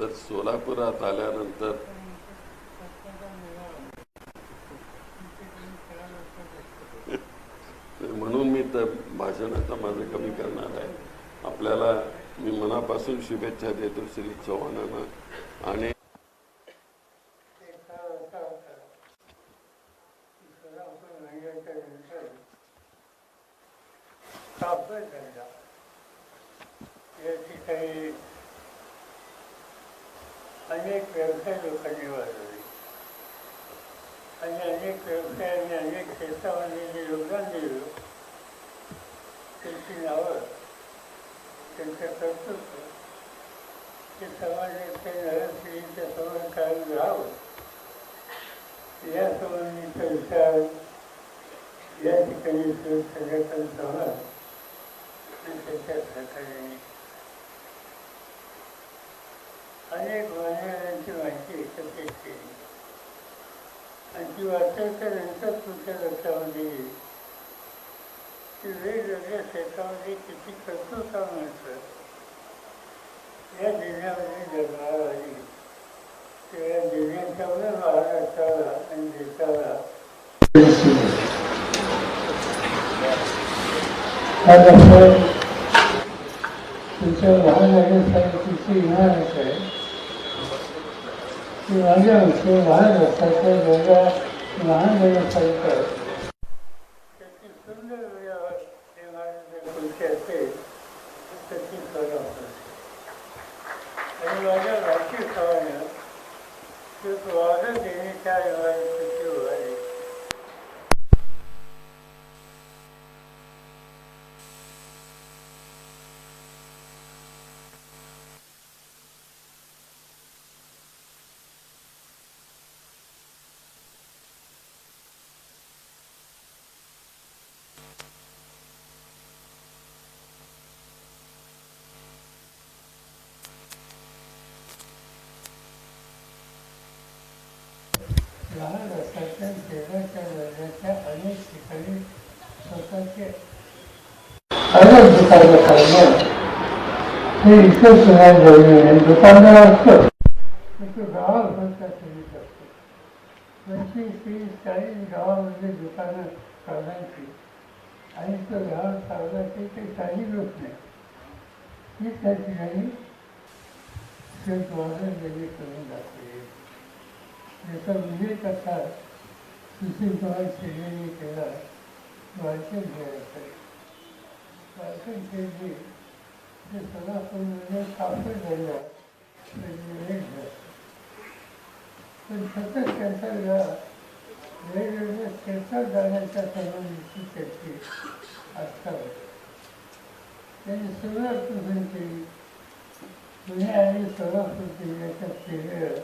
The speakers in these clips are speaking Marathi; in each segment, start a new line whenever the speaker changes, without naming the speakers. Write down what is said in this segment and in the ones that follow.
तर सोलापुरात आल्यानंतर म्हणून मी तर भाषण आता माझं कमी करणार आहे. आपल्याला मी मनापासून शुभेच्छा देतो श्री चव्हाणांना. आणि
ते काळ असा होता की सोलापूर महिन्याच्या नंतर कापड धंदा या ठिकाणी अनेक व्यवसाय लोकांनी वाढवले आणि अनेक व्यवसायांनी अनेक क्षेत्रामध्ये जे योगदान दिलं त्यांची नावं त्यांचं कर्तृत्व ते समाजाच्या नरस्त्रीच्या समोर कायम राहावं या संबंधीचा विचार या ठिकाणी संघटन समाज आणि त्याच्या सहकार्याने अनेक मान्यवरांची माहिती एकत्रित केली. आणि ती वाचायच्या नंतर तुमच्या लक्षामध्ये येईल की वेगवेगळ्या क्षेत्रामध्ये किती कर्तृत्व मिळतं या जिल्ह्यामध्ये जन्माला आली त्या जिल्ह्याच्यामुळे महाराष्ट्राला आणि देशाला. तुमच्या आपण तुमच्या महानगरपालिकेची इमारत आहे. ती माझ्या विषयी महाराष्ट्राच्या वेगळ्या महानगरपालिका आहे त्याची सुंदर इमारत कोणती असेल तर ती करा आणि माझ्या राखी सवानं एक वादळ देण्याच्या इमारतीची उभारली लहान असताच्या शहराच्या दर्जाच्या अनेक ठिकाणी स्वतःचे अनेक दुकानं हे इथं सुद्धा जरुरी आहे असतं तो असतो पंचवीस तीस चाळीस गावामध्ये दुकानं काढायची आणि तो गावात काढायचे ते काही लोक नाही ही त्या ठिकाणी शेतवादन वेगळी करून दाखवली याचा उल्लेख असा सुशील कुमार शेळेने केला वाचन घ्यायचं वाचन केली ते सोलापूरमध्ये कापड झालं वेगवेगळे पण सतत त्यांचा वेगवेगळ्या क्षेत्रात जाण्याच्या संबंधीची त्याची आस्था होती त्यांनी सुरुवात केली पुणे आणि सोलापूर जिल्ह्याच्या केलेलं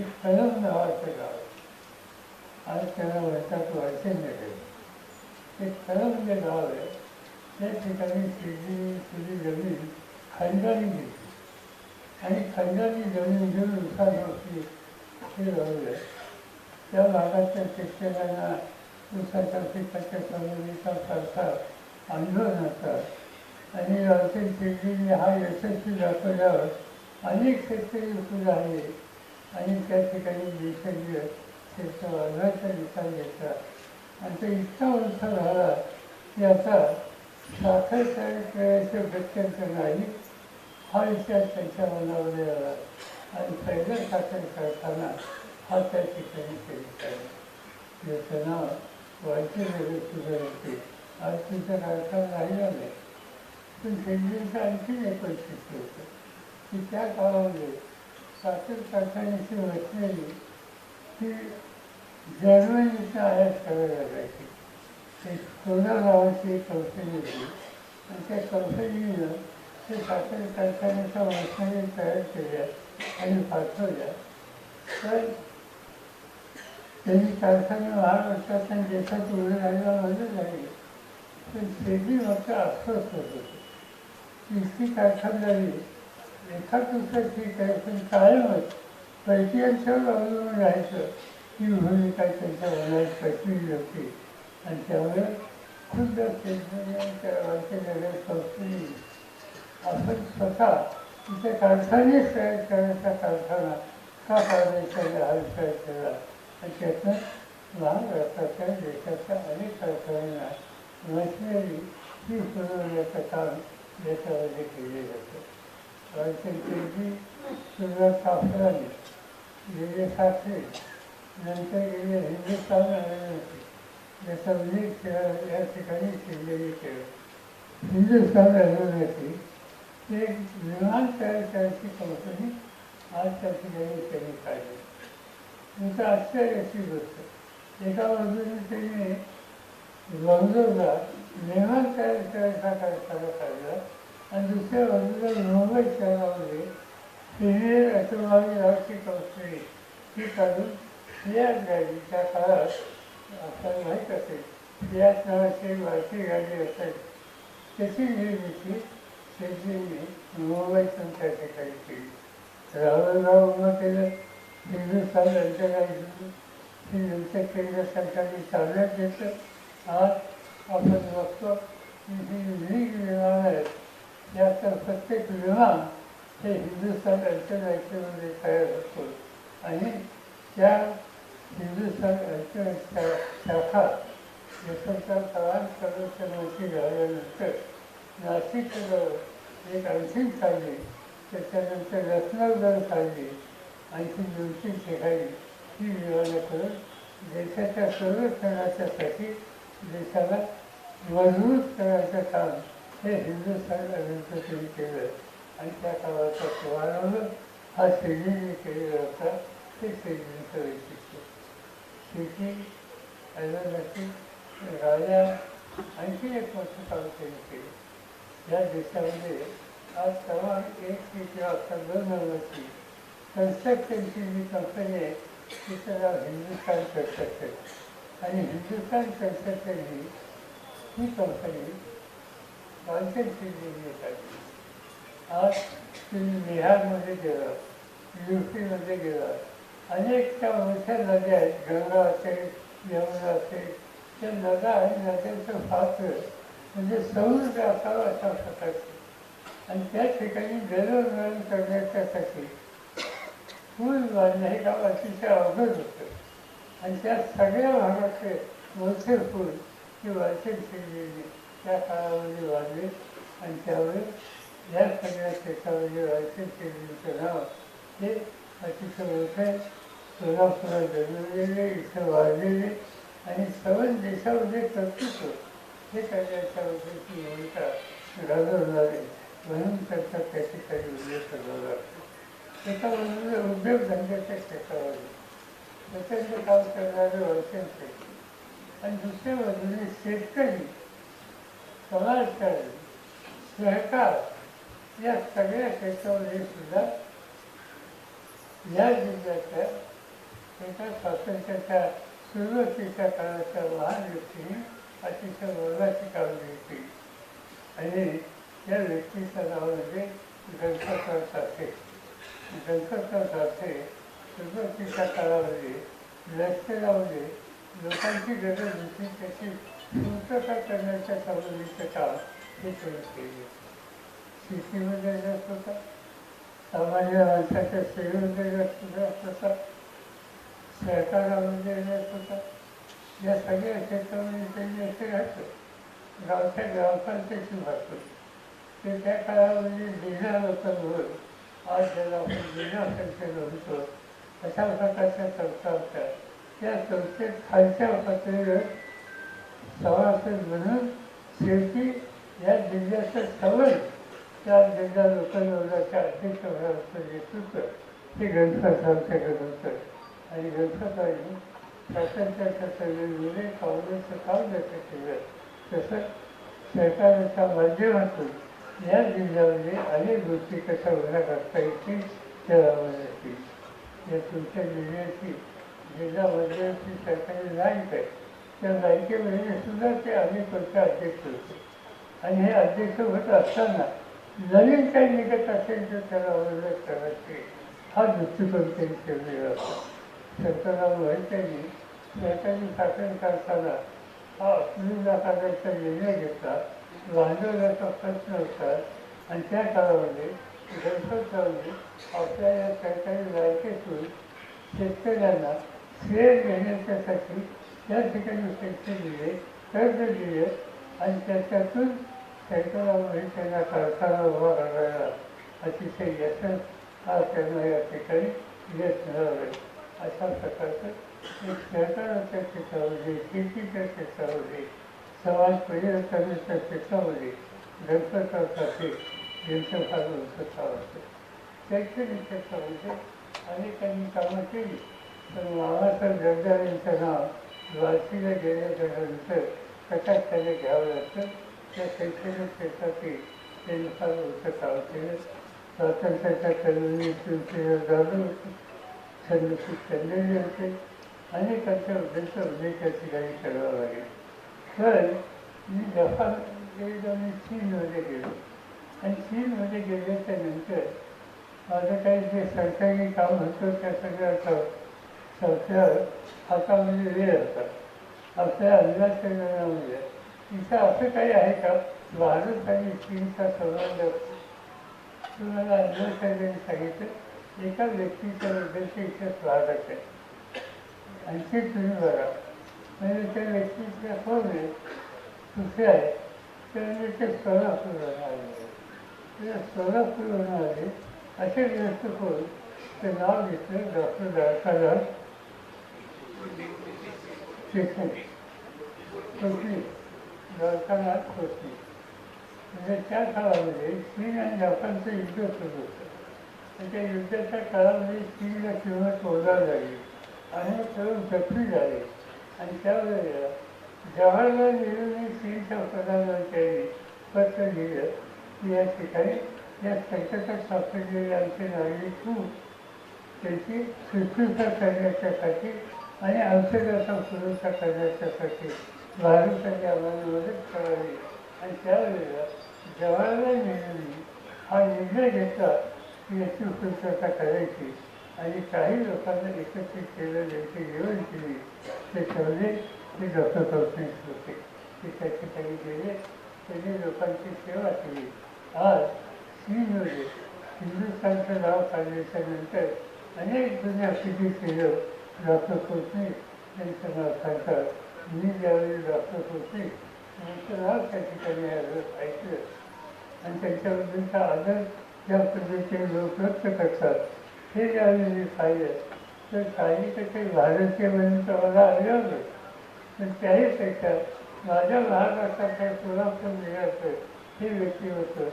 एक कलम नावाचं गाव आज त्याला म्हणतात वाचन नगर ते कलम जे गाव आहे. त्या ठिकाणी शिरडी तुझी जमीन खंडानी घेतली आणि खंडानी जमीन घेऊन उसाची हे लावलं त्या भागातल्या शेतकऱ्यांना उसाच्या पिकाच्या संबंधीचा करता अनुभव नव्हता आणि रावते शिर्डीने हा यशस्वी दाखवल्यावर अनेक शेतकरी सुद्धा आले आणि त्या ठिकाणी देशाची त्याचा अर्धाचा निकाल घेतला आणि तो इतका उत्साह झाला की आता साखर तयार करायचं गत्यंतर नाही हा विचार त्यांच्या मनावर आला आणि पहिला साखर करताना हा त्या ठिकाणी केला आहे याचं नाव वायचे आज तुमचा कारखाना राहिला नाही पण शेतकऱ्यांचं आणखीन एक वैशिष्ट्य होतं की त्या काळामध्ये साखर कारखान्याची वचलेली ती जर्मनीचा आयात करावी लागायची ते सोना नावाची कौशल्य होती. आणि त्या कौशल्यनं ते साखर कारखान्याच्या वचने तयार केल्या आणि पाठवल्या. तर त्यांनी कारखाने महाराष्ट्रात आणि देशात उभे राहायला मदत झाली पण शेती मात्र अस्वस्थ होत. होते इतकी कारखानदारी एका दुसरं ठीक आहे पण कायमच पैकीयांच्यावर अवलंबून राहायचं ही भूमिका त्यांच्या मनात पटलेली होती. आणि त्यामुळे खुद्द शेतकऱ्यांच्या संस्थेने आपण स्वतः तिथे कारखाने तयार करण्याचा कारखाना का काढायचा हा विचार केला. आणि त्यातनं महाराष्ट्राच्या देशाच्या अनेक कारखान्यांना मशिनरी ही पुरवण्याचं काम देशामध्ये केले जातं. वाचनची सुरुवात कापडाने गेले साखरे नंतर गेले हिंदुस्थान आणि याचा उल्लेख केला या ठिकाणी केलेली केलं हिंदुस्थान आल्यानंतर ते एक विमान तयार करायची कंपनी आज त्या ठिकाणी त्यांनी काढली तुमचं आश्चर्याची गोष्ट एका बाजूने त्यांनी बंगलोरला विमान तयार करायचा कारखाना काढला आणि दुसऱ्या बाजूला मुंबई शहरामध्ये सिनियर ऑटोमोबाईल नावाची कंपनी ही काढून फियात गाडी काळात आपल्याला माहीत असेल याच नावाची माहिती भारतीय गाडी असायची त्याची निर्मिती शेतीने मुंबई संख्या ठिकाणी केली. राहुलराव उभं केलं हिंदुस्थान अंतराळी हे नंतर केंद्र सरकारने चालण्यात घेतलं. आज आपण बघतो की ही युनिक विमान आहेत याचं प्रत्येक विमान हे हिंदुस्थान अंतराळीमध्ये तयार होतो. आणि त्या शाखा यशवंतराव चव्हाण सर्वोच्च मंत्री झाल्यानंतर नाशिक एक आणखीन काढली त्याच्यानंतर रत्नागिरी काढली आणखी दोन तीन ठिकाणी ही विवाह करून देशाच्या संरक्षणाच्यासाठी देशाला मजबूत करायचं काम हे हिंदुस्थान अभिनेत्री केलं आणि त्या काळाचा शुभारंभ हा शेतीने केलेला होता ते शेतीचं वैशिष्ट्य. शेती अभिनेत्री राजा आणखी एक मोठं काम त्यांनी केलं या देशामध्ये आज समान एक ते किंवा अकरा दोन नंबरची कन्स्ट्रक्शनची जी कंपनी आहे तिचं नाव हिंदुस्थान कन्स्ट्रक्शन आणि हिंदुस्थान कन्स्ट्रक्शन ही ही कंपनी वांचन शिल्डीने काढली आज तुम्ही बिहारमध्ये गेला यू पीमध्ये गेला अनेक त्या मोठ्या नद्या आहेत. गंगा असेल यमुना असेल त्या नद्या आणि नद्यांचं पात्र. म्हणजे समुद्र असावा अशा प्रकारचे. आणि त्या ठिकाणी जलवरण करण्याच्यासाठी पूल बांधणं हे काम अतिशय अवघड होतं. आणि त्या सगळ्या भागातले मोठे पूल हे वाचन शिल्डीने त्या काळामध्ये बांधले आणि त्यामुळे या सगळ्या क्षेत्रामध्ये वाचन शिल्डीचं नाव हे अतिशय मोठं सोलापुरात जन्मलेले इथं वाढलेले आणि सर्व देशामध्ये कर्तृत्व हे करण्याच्या उद्देशी भूमिका गाजवणारे म्हणून त्यांचा त्याची काही उल्लेख करावा लागतो एका बाजूला उद्योगधंद्याच्या क्षेत्रामध्ये प्रचंड काम करणारे वर्षण आणि दुसरे बाजूने शेतकरी समाजकारण सहकार या सगळ्या क्षेत्रामध्ये सुद्धा या जिल्ह्याच्या एका स्वातंत्र्याच्या सुरुवातीच्या काळाच्या महान व्यक्तीने अतिशय वर्धाची काळजी होती आणि या व्यक्तीचं नाव म्हणजे गणपतराव साठे. गणपतराव साठे सुरुवातीच्या काळामध्ये लष्करामध्ये लोकांची गरज होती त्याची पूर्तता करण्याच्या संबंधीचं काम हे त्यांनी केले. शेतीमध्ये जास्त होता सामान्य माणसाच्या सेवेमध्ये जास्त रस होता सहकार रस होता या सगळ्या क्षेत्रामध्ये त्यांनी असे घातलं गावच्या ग्रामपंचायती भरतो ते त्या काळामध्ये जिल्हा लोकांवर आज ज्याला आपण जिल्हा संख्येला होतो अशा प्रकारच्या संस्था होत्या त्या संस्थेत खालच्या पातळीवर सभासद म्हणून शेवटी या जिल्ह्याचं सवय त्या जिल्हा लोकनिर्वाहाच्या अध्यक्षपदाचं नेतृत्व हे गणपतरावच्या होतं आणि गणपतरावनी स्वातंत्र्याच्या चळवळीमुळे काँग्रेसचं काम व्यक्त केलं. तसं सरकारच्या माध्यमातून या जिल्ह्यामध्ये अनेक गोष्टी कशा उभ्या करता येतील त्या लावण्यात येतील या तुमच्या जिल्ह्याची जिल्हा मध्यवर्ती सरकारी बँक आहे त्या बँकेमध्ये सुद्धा ते अनेक वर्ष अध्यक्ष होते. आणि हे अध्यक्ष होत असताना नवीन काही निघत असेल तर त्याला अवलंब करायचे हा दृष्टिकोन त्यांनी ठेवलेला होता. शंकरराव मोहित्यांनी सरकारी शासन करताना हा अकलूज आकाराचा निर्णय घेतला. भांडवलाचा प्रश्न होता. आणि त्या काळामध्ये गणपतरावने आपल्या या सरकारी बँकेतून शेतकऱ्यांना श्रेय घेण्याच्यासाठी त्या ठिकाणी पैसे दिले कर्ज दिले आणि त्याच्यातून शंकरराव त्यांना कारखाना उभा करायला अतिशय यशस्वी हा त्यांना या ठिकाणी यश मिळालं. अशा प्रकारचं एक सरकाराच्या क्षेत्रामध्ये शेतीच्या क्षेत्रामध्ये समाज परिवर्तनाच्या क्षेत्रामध्ये गणपतासाठी यांचं फार उत्सुकता असते शैक्षणिक क्षेत्रामध्ये अनेकांनी कामं केली पण बाबासाहेब जगदार यांचं नाव वाशीला गेल्याच्यानंतर कशात त्याने घ्यावं लागतं. त्या शैक्षणिक क्षेत्रातील त्यांनी फार उत्सुक काम केलं स्वातंत्र्याच्या चळवळीतून ते झालं होतं होते अनेकांच्या उद्देश उल्लेख या ठिकाणी करावा लागेल. तर मी जपान गेलो चीनमध्ये गेलो. आणि चीनमध्ये गेल्याच्यानंतर माझं काही जे सरकारी काम होतं त्या सगळ्या सध्या आता म्हणजे वेळ होता. आपल्या अंदाजच्या करण्यामध्ये तिथं असं काही आहे का? भारत आणि चीनचा संबंध. तुम्हाला अंदाज त्यांनी सांगितलं? एका व्यक्तीच्या बद्दलचे स्वागत आहे. आणखी तुम्ही बघा. म्हणजे त्या व्यक्तीच्या कोण आहे कुठे आहे? तर म्हणजे ते सोलापूरवरून आले. ते सोलापूरवरून आले असे व्यस्त कोण ते नाव घेतले डॉक्टर दासादास शिक्षण कोथली द्वारकानाथ कोथली म्हणजे त्या काळामध्ये चीन आणि जपानचं युद्ध सुरू होतं. त्याच्या युद्धाच्या काळामध्ये म्हणजे चीनला किंवा ओढावी लागली आणि तरुण जखमी झाले. आणि त्यावेळेला जवाहरलाल नेहरूने चीनच्या प्रधानमंत्र्यांनी पत्र लिहिलं की या ठिकाणी या संकटात सापडलेले आमचे नागरिक खूप त्याची शुश्रूषा करण्याच्यासाठी आणि औषधाचा पुरवठा करण्याच्यासाठी भारताने आम्हाला मदत करावी. आणि त्यावेळेला जवाहरलाल नेहरूंनी हा निर्णय घेतला याची उपयुक्तता करायची. आणि काही लोकांना एकत्रित केलं त्यांची जेवण केली ते ठेवले ते डॉक्टर कौशनिक होते ते त्या ठिकाणी गेले त्यांनी लोकांची सेवा केली. आज चीनमध्ये हिंदुस्थानचं नाव काढल्याच्या नंतर अनेक जुने पिढीचे लोक डॉक्टर कोचनिक यांचं नाव सांगतात. मी ज्यावेळी डॉक्टर कोचनिक यांचं नाव त्या ठिकाणी ऐकलं. आणि त्यांच्याबद्दलचा आदर या पद्धतीने लोक व्यक्त करतात हे ज्यावेळी साई पाहिलं म्हणजे तर काही काही भारतीय म्हणून मला आढळलं. पण त्याहीपेक्षा माझ्या महाराष्ट्राच्या सोलापूर निघायचं हे व्यक्ती होतं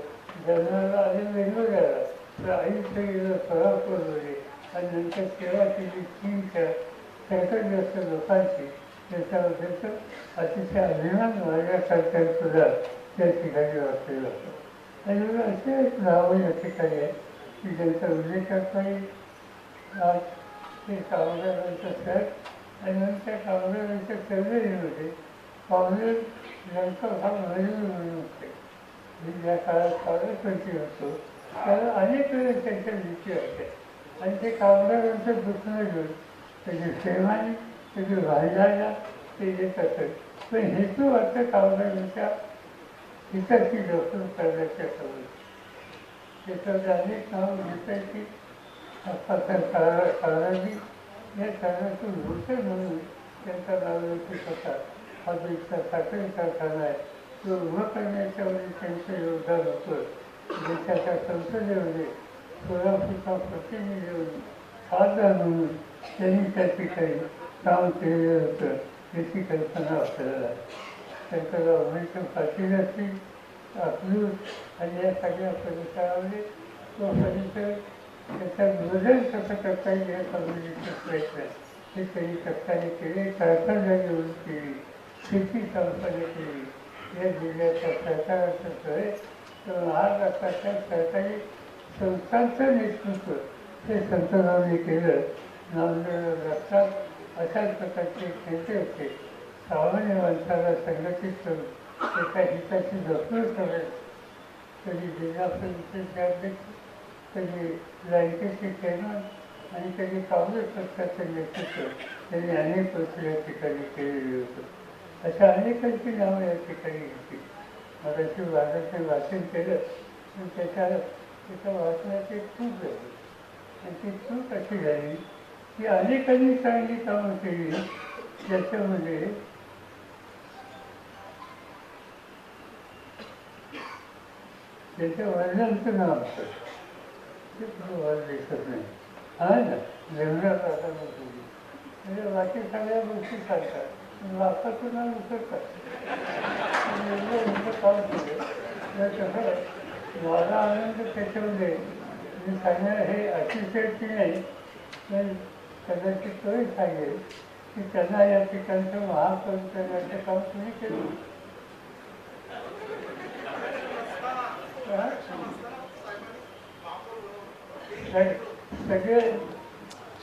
जन्माला आधी वेगवेगळ्याला तर आयुष्य गेलं सोलापूरमध्ये आणि नंतर सेवा केली चीनच्या सगळ्यात जास्त लोकांची त्याच्याबद्दलचं अतिशय अभिमान माझ्यासारख्या सुद्धा त्या ठिकाणी वाचलेला होतं. आणि असे एक नावं या ठिकाणी आहे की ज्यांचा उल्लेख करता येईल आज ते कामगारांचं सर आणि नंतर त्या कामगारांच्या चळवळीमध्ये काँग्रेस यांचा हा। मजूर म्हणून होते मी ज्या काळात काँग्रेसमंत्री होतो त्याला अनेक वेळेस त्यांच्या भीती होत्या आणि ते कामगारांचं दुखणं घेऊन त्याची प्रेमाने त्याची व्हायला ते येत असत पण हेतू वाटतं कामगारांच्या हिताची डॉक्टर करण्याच्या सवयी. त्याच्यामध्ये अनेक नावं घेता येतील अप्पासाहेब या कारणातून होते म्हणून त्यांचा नावलौकिक होता हा जो इथला साखळी कारखाना आहे. तो उभा करण्याच्या वेळी त्यांचं योगदान होतं. देशाच्या संसदेमध्ये सोलापूरचा प्रतिनिधी म्हणून खासदार म्हणून त्यांनी त्या ठिकाणी काम केलेलं होतं. याची कल्पना आपल्याला आहे. शंकर उमेश पाटील असतील अकलूज आणि या सगळ्या परिसरामध्ये तो परिसर त्याचा बदल कसं करता येईल या कम्युनिटीचा प्रयत्न हे त्यांनी कष्टाने केले कारखाना घेऊन केली शेती संस्थाने केली या जिल्ह्याच्या सरकाराचं सगळे तर महाराष्ट्राच्या सरकारी संस्थांचं नेतृत्व हे संतरावने केलं नांदेड रस्तात अशाच प्रकारचे खेळते होते. सामान्य माणसाला संघटित करून एका हिताची जपणूक करत कधी जिल्हा कधी बँकेचे चेअरमन आणि कधी काँग्रेस पक्षाचं नेतृत्व त्यांनी अनेक वर्ष या ठिकाणी केलेले होतं. अशा अनेकांची नावं या ठिकाणी होती. मराठी भाषेचे वाचन केलं पण त्याच्या त्याच्या वाचनाची चूक झाली. आणि ती चूक अशी झाली की अनेकांनी चांगली कामं केली ज्याच्यामध्ये त्याच्या वडिलांचं नाव असतं ते पण वर दिसत नाही हा ना लग्नात आता म्हणजे बाकी सगळ्या गोष्टी सांगतात. लाखाचं ना विसरतात काम केलं तर कसं माझा आनंद त्याच्यामध्ये मी सांगणार हे अतिशयची नाही पण कदाचित तोही सांगेल की त्यांना या ठिकाणचं महाकवी काम तुम्ही केलं हा? सग- सगळे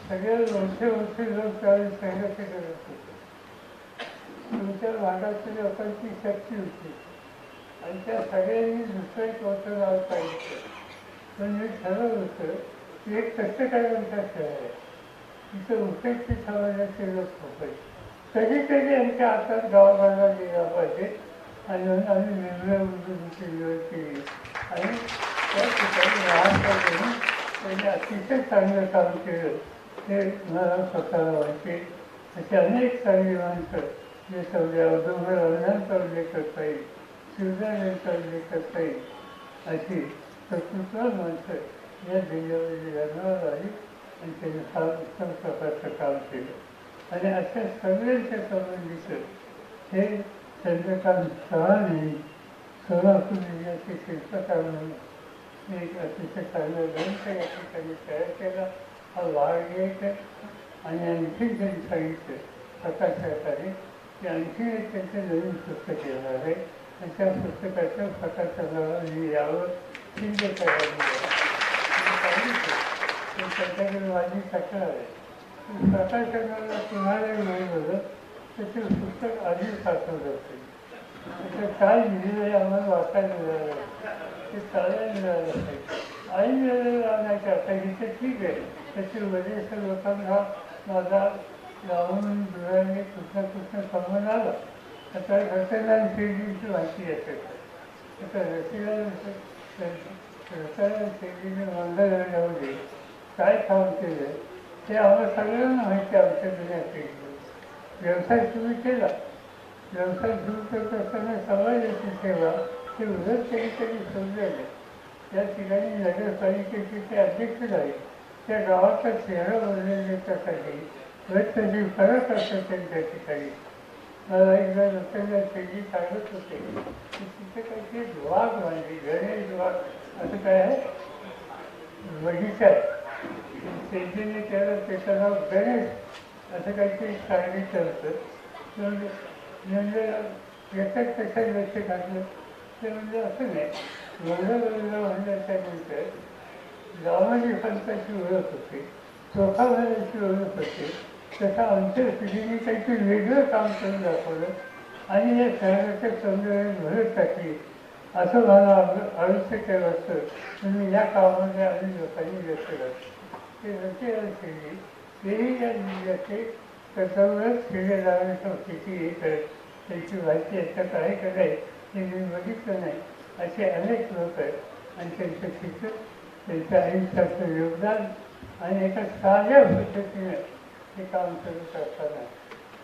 सगळे वर्षे वर्षे लोक त्यावेळी संघर्ष करत होते तुमच्या भागातील लोकांची शक्ती होती आणि त्या सगळ्यांनी दुसरं एक वर्ष नाव पाहिजे पण मी ठरवलं होतं की एक कष्टकऱ्यांचा खेळ आहे तिथं उपेक्षित समाजाचे लोक होते कधी कधी यांच्या हातात गावाला गेला पाहिजे आणि म्हणून आम्ही निर्णय उद्योगाची निवड केली आणि त्या ठिकाणी लहानपणी त्यांनी अतिशय चांगलं काम केलं हे मला स्वतःला वाटते असे अनेक चांगली माणसं जे सगळ्या अवधूवर अज्ञानचा उल्लेख करता येईल शिवदायांचा उल्लेख करता येईल अशी कर्तृत्व माणसं या जिल्ह्यामध्ये जन्माला आली आणि त्यांनी फार उत्तम प्रकारचं काम केलं आणि अशा सगळ्यांच्या संबंधीचं हे चंद्रकांत चव्हाण सोलापूर जिल्ह्याचे शिल्पकार एक अतिशय चांगला ग्रंथ या ठिकाणी तयार केला. हा भाग घ्यायचा आणि आणखी त्यांनी सांगितलं प्रकाशकाने की आणखी एक त्यांचं नवीन पुस्तक येणार आहे. आणि त्या पुस्तकाचं प्रकाशनाला यावं शिंदे सांगितलं त्यांच्याकडे माझी तक्रार आहे. प्रकाशनाला कुणाला मिळवलं तर त्याचे पुस्तक आधी साठवलं जाते. त्याचं काय लिहिलेलं आहे आम्हाला वाचायला मिळालं. ते चालायला मिळालं पाहिजे आई मिळालेलं नाही आता इथे ठीक आहे. त्याची वरिष्ठ लोकांना माझा गावाहून डोळ्याने कुठला कुठला संबंध आला आता रतनलाल शेडीची माहिती येते. आता रसिलाल रतनलाल शैलीने मंगळवाड्यामध्ये काय काम केलं ते आम्हाला सगळ्यांना माहिती आमच्या जुन्या पिढीला व्यवसाय सुरू केला. व्यवसाय सुरू करत असताना समाजाची सेवा हे उलट कधी समजले या ठिकाणी नगरपालिकेचे ते अध्यक्ष झाले त्या गावाचा चेहरा बदलण्यासाठी व्यक्ती फरक असतात त्यांच्या ठिकाणी. मला एकदा रत्नाला शेती सांगत होते की तिथे काहीतरी वाघ म्हणजे गणेश वाघ. असं काय आहे? बगीचा शेतीने त्याला त्याचं नाव गणेश असं काहीतरी सांगितलं होतं म्हणजे म्हणजे याच्यात कशा लक्ष घातलं ते म्हणजे असं नाही. मंगळवेळेला म्हणल्याच्यानंतर गावाची पंथाची ओळख होती चोखा घालायची ओळख होती. तसं आमच्या पिढीने काहीतरी वेगळं काम करून दाखवलं आणि या शहराच्या सौंदर्यात भरत टाकली असं मला आयुष्य केलं वाटतं तुम्ही या कामामध्ये आम्ही लोकांनी व्यक्त करतो. ते व्यक्ती केली तेही या जिल्ह्याचे त्याच्यावरच खेळे लावण्याच्या हे करत त्याची माहिती आता आहे का नाही हे मी बघितलं नाही. असे अनेक लोक आहेत. आणि त्यांचं शिक्षण त्यांच्या आयुष्याचं योगदान आणि एका साध्या पद्धतीने हे काम करत असताना.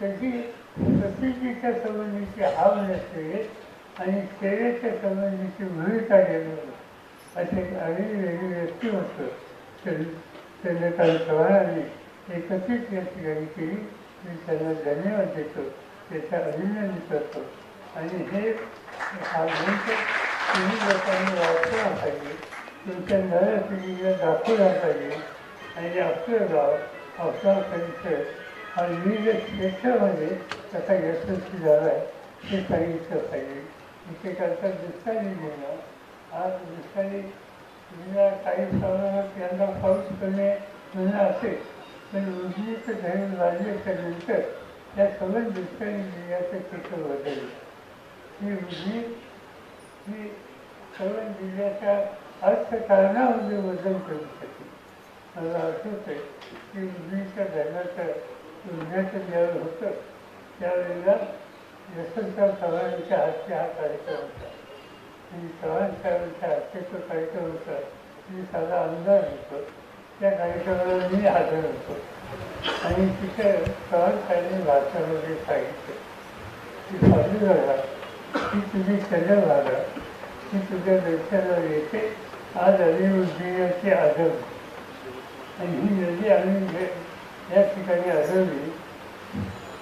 त्याची प्रसिद्धीच्या संबंधीची हाव नसते आणि सेवेच्या संबंधीची भूमिका घेणं असे अनेक वेगळी व्यक्तिमत्व चंद्रकांत चव्हाणांनी एकत्रित या केली. मी त्यांना धन्यवाद देतो. त्याचा अभिनंदन करतो. आणि हे हा ग्रंथ तुम्ही लोकांनी वाचला पाहिजे. तुमच्या नव्या पिढीला दाखवला पाहिजे. आणि आपलं गाव आपला परिसर हा विविध क्षेत्रामध्ये कसा यशस्वी झाला आहे हे सांगितलं पाहिजे. इथे करता दुष्काळी घेणं आज दुष्काळी काही प्रमाणात यांना पाऊस करणे म्हणणं असेल पण उजनीचं धरण वाढल्याच्या नंतर त्या सवन दुष्काळी जिल्ह्याचं चित्र बदललं ही उजनी ही सगळ्या जिल्ह्याच्या अर्थकारणामध्ये बदल करू शकते. मला आठवतं आहे की उजनीच्या धर्माचं उजण्याचं ज्यावेळेस होतं त्यावेळेला यशवंतराव चव्हाणांच्या हस्ते हा कार्यक्रम होता. आणि चव्हाण साहेबांच्या हस्ते तो कार्यक्रम होता. मी साधा अंदाज होतो. त्या कार्यक्रमाला मी हजर होतो आणि तिथे चव्हाण साहेबांनी वगैरे सांगितलं की झाला की तुम्ही सजग झाला की तुझ्या दर्शनाला येते आज आली उद्योगाची आदर. आणि ही नदी आम्ही या ठिकाणी आढळली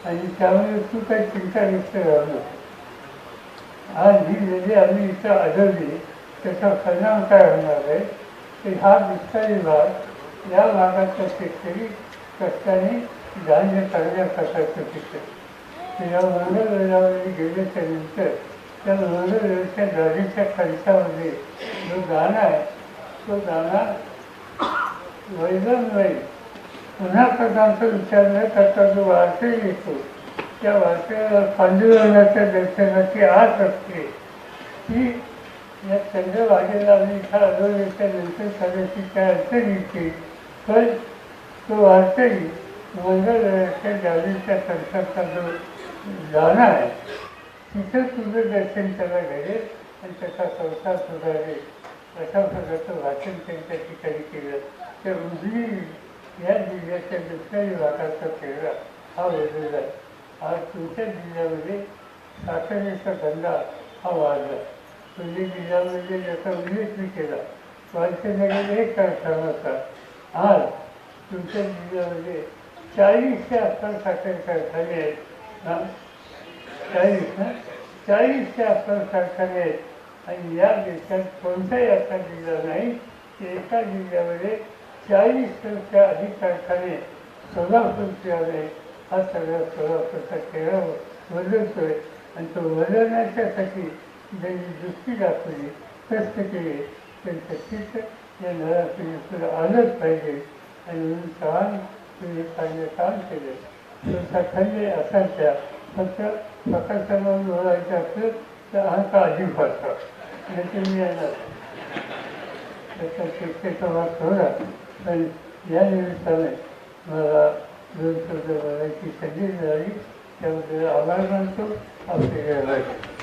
आणि त्यामुळे तू काही चिंताग्रस्त राहू नको. आज ही नदी आम्ही इथं आढळली त्याचा परिणाम काय होणार आहे? की हा दुसरा भाग या भागाचा शेतकरी कष्टाने धान्य चांगल्या प्रकारचं पिकतं या मंगळवेळामध्ये गेल्याच्यानंतर त्या मंगळवेळच्या गाडीच्या खर्चामध्ये जो दाणा आहे तो दाणा वैगन पुन्हा कदाचा विचार न करता जो वारसे येतो त्या वारसेला पांडुरंगाच्या दर्शनाची आस असते. ती या चंद्रभागेला आम्ही इथं आढळल्याच्या नंतर करायची काय अडचण येते पण तो वारकरी मंगळवेळाच्या गाडीच्या संसारचा जो जाणार आहे. तिथं तुझं दर्शन त्याला घडेल आणि त्याचा संसार सुधारेल. अशा प्रकारचं भाषण त्यांच्या ठिकाणी केलं. तर उजवी या जिल्ह्याच्या दुसऱ्या भागाचा चेहरा हा वेगळा आज तुमच्या जिल्ह्यामध्ये साखरेचा धंदा हा वाढला. तुझ्या जिल्ह्यामध्ये याचा उल्लेख मी केला. वाचनगर एक कारखाना होता. आज तुमच्या जिल्ह्यामध्ये चाळीसच्या आसपास साखर कारखाने आहेत हां? चाळीस ना चाळीसच्या आसपास कारखाने आहेत आणि या देशात कोणताही असा जिल्हा नाही की एका जिल्ह्यामध्ये चाळीसपेक्षा अधिक कारखाने सोलापूर आले हा सगळा सोलापूरचा बदलतो आहे आणि तो बदलण्याच्यासाठी ज्यांनी दृष्टी दाखवली कष्ट केले त्यांचं चित्र या नळापिढीकडे आलंच पाहिजे आणि म्हणून चव्हाण तुम्ही चांगले काम केले. तुमचा खंड असायच्या फक्त प्रकाशाला बोलायचं असलं तर अहंकार अधिक वाटतो आणि तुम्ही येणार. त्याचा शिक्षेचा भाग थोडा. पण या निमित्ताने मला दोन शब्द बोलायची संधी मिळाली त्याबद्दल आभार मानतो. आपले